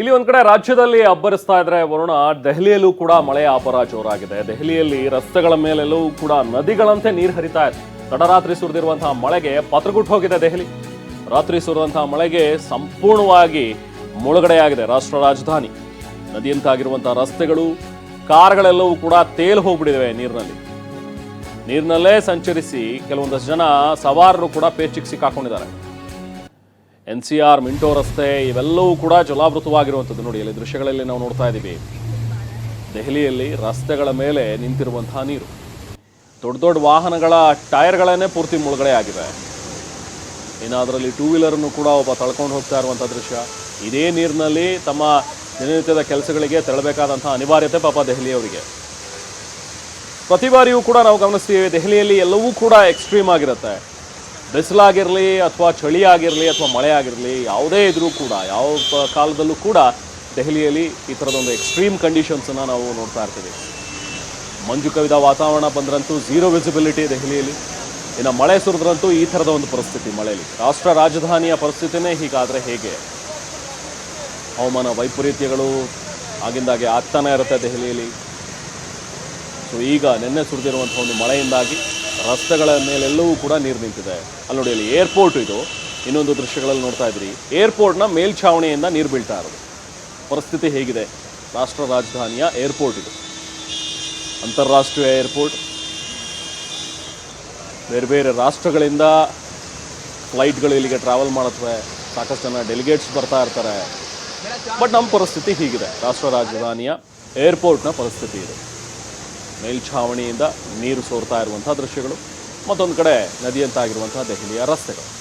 ಇಲ್ಲಿ ಒಂದ್ ಕಡೆ ರಾಜ್ಯದಲ್ಲಿ ಅಬ್ಬರಿಸ್ತಾ ಇದ್ರೆ ವರುಣ, ದೆಹಲಿಯಲ್ಲೂ ಕೂಡ ಮಳೆಯ ಅಬ್ಬರ ಜೋರಾಗಿದೆ. ದೆಹಲಿಯಲ್ಲಿ ರಸ್ತೆಗಳ ಮೇಲೆಲ್ಲೂ ಕೂಡ ನದಿಗಳಂತೆ ನೀರು ಹರಿತಾ ಇದೆ. ತಡರಾತ್ರಿ ಸುರಿದಿರುವಂತಹ ಮಳೆಗೆ ಪತ್ರಗುಟ್ಟು ಹೋಗಿದೆ ದೆಹಲಿ. ರಾತ್ರಿ ಸುರಿದಂತಹ ಮಳೆಗೆ ಸಂಪೂರ್ಣವಾಗಿ ಮುಳುಗಡೆಯಾಗಿದೆ ರಾಷ್ಟ್ರ ರಾಜಧಾನಿ. ನದಿಯಂತಾಗಿರುವಂತಹ ರಸ್ತೆಗಳು, ಕಾರ್ಗಳೆಲ್ಲವೂ ಕೂಡ ತೇಲು ಹೋಗ್ಬಿಟ್ಟಿವೆ ನೀರಿನಲ್ಲಿ. ನೀರಿನಲ್ಲೇ ಸಂಚರಿಸಿ ಕೆಲವೊಂದಷ್ಟು ಜನ ಸವಾರರು ಕೂಡ ಪೇಚಿಗೆ ಸಿಕ್ಕಾಕೊಂಡಿದ್ದಾರೆ. ಎನ್ ಸಿ ಆರ್ ಮಿಂಟೋ ರಸ್ತೆ ಇವೆಲ್ಲವೂ ಕೂಡ ಜಲಾವೃತವಾಗಿರುವಂಥದ್ದು. ನೋಡಿ, ಇಲ್ಲಿ ದೃಶ್ಯಗಳಲ್ಲಿ ನಾವು ನೋಡ್ತಾ ಇದ್ದೀವಿ. ದೆಹಲಿಯಲ್ಲಿ ರಸ್ತೆಗಳ ಮೇಲೆ ನಿಂತಿರುವಂತಹ ನೀರು. ದೊಡ್ಡ ದೊಡ್ಡ ವಾಹನಗಳ ಟೈರ್ಗಳನ್ನೇ ಪೂರ್ತಿ ಮುಳುಗಡೆ ಆಗಿವೆ. ಇನ್ನು ಅದರಲ್ಲಿ ಟೂ ವೀಲರನ್ನು ಕೂಡ ಒಬ್ಬ ತಳ್ಕೊಂಡು ಹೋಗ್ತಾ ಇರುವಂಥ ದೃಶ್ಯ. ಇದೇ ನೀರಿನಲ್ಲಿ ತಮ್ಮ ದಿನನಿತ್ಯದ ಕೆಲಸಗಳಿಗೆ ತೆರಳಬೇಕಾದಂಥ ಅನಿವಾರ್ಯತೆ ಪಾಪ ದೆಹಲಿಯವರಿಗೆ. ಪ್ರತಿ ಬಾರಿಯೂ ಕೂಡ ನಾವು ಗಮನಿಸ್ತೀವಿ, ದೆಹಲಿಯಲ್ಲಿ ಎಲ್ಲವೂ ಕೂಡ ಎಕ್ಸ್ಟ್ರೀಮ್ ಆಗಿರುತ್ತೆ. ಬಿಸಿಲಾಗಿರಲಿ ಅಥವಾ ಚಳಿ ಆಗಿರಲಿ ಅಥವಾ ಮಳೆ ಆಗಿರಲಿ ಯಾವುದೇ ಇದ್ರೂ ಕೂಡ, ಯಾವ ಕಾಲದಲ್ಲೂ ಕೂಡ ದೆಹಲಿಯಲ್ಲಿ ಈ ಥರದೊಂದು ಎಕ್ಸ್ಟ್ರೀಮ್ ಕಂಡೀಷನ್ಸನ್ನು ನಾವು ನೋಡ್ತಾ ಇರ್ತೀವಿ. ಮಂಜು ಕವಿದ ವಾತಾವರಣ ಬಂದ್ರಂತೂ ಝೀರೋ ವಿಸಿಬಿಲಿಟಿ ದೆಹಲಿಯಲ್ಲಿ. ಇನ್ನು ಮಳೆ ಸುರಿದ್ರಂತೂ ಈ ಥರದ ಒಂದು ಪರಿಸ್ಥಿತಿ ಮಳೆಯಲ್ಲಿ. ರಾಷ್ಟ್ರ ರಾಜಧಾನಿಯ ಪರಿಸ್ಥಿತಿನೇ ಹೀಗಾದರೆ ಹೇಗೆ? ಹವಾಮಾನ ವೈಪರೀತ್ಯಗಳು ಆಗಿಂದಾಗೆ ಆಗ್ತಾನೆ ಇರುತ್ತೆ ದೆಹಲಿಯಲ್ಲಿ. ಸೊ ಈಗ ನಿನ್ನೆ ಸುರಿದಿರುವಂಥ ಒಂದು ಮಳೆಯಿಂದಾಗಿ ರಸ್ತೆಗಳ ಮೇಲೆಲ್ಲವೂ ಕೂಡ ನೀರು ನಿಂತಿದೆ. ಅಲ್ಲಿ ನೋಡಿ, ಅಲ್ಲಿ ಏರ್ಪೋರ್ಟ್ ಇದು. ಇನ್ನೊಂದು ದೃಶ್ಯಗಳಲ್ಲಿ ನೋಡ್ತಾ ಇದ್ರಿ. ಏರ್ಪೋರ್ಟ್ನ ಮೇಲ್ಛಾವಣಿಯಿಂದ ನೀರು ಬೀಳ್ತಾ ಇರೋದು. ಪರಿಸ್ಥಿತಿ ಹೇಗಿದೆ? ರಾಷ್ಟ್ರ ರಾಜಧಾನಿಯ ಏರ್ಪೋರ್ಟ್ ಇದು. ಅಂತಾರಾಷ್ಟ್ರೀಯ ಏರ್ಪೋರ್ಟ್ ಬೇರೆ ಬೇರೆ ರಾಷ್ಟ್ರಗಳಿಂದ ಫ್ಲೈಟ್ಗಳು ಇಲ್ಲಿಗೆ ಟ್ರಾವೆಲ್ ಮಾಡುತ್ತವೆ. ಸಾಕಷ್ಟು ಜನ ಡೆಲಿಗೇಟ್ಸ್ ಬರ್ತಾ ಇರ್ತಾರೆ. ಬಟ್ ನಮ್ಮ ಪರಿಸ್ಥಿತಿ ಹೀಗಿದೆ. ರಾಷ್ಟ್ರ ರಾಜಧಾನಿಯ ಏರ್ಪೋರ್ಟ್ನ ಪರಿಸ್ಥಿತಿ ಇದು. ಮೇಲ್ಛಾವಣಿಯಿಂದ ನೀರು ಸೋರ್ತಾ ಇರುವಂಥ ದೃಶ್ಯಗಳು. ಮತ್ತೊಂದು ಕಡೆ ನದಿಯಂತಾಗಿರುವಂಥ ದೆಹಲಿಯ ರಸ್ತೆಗಳು.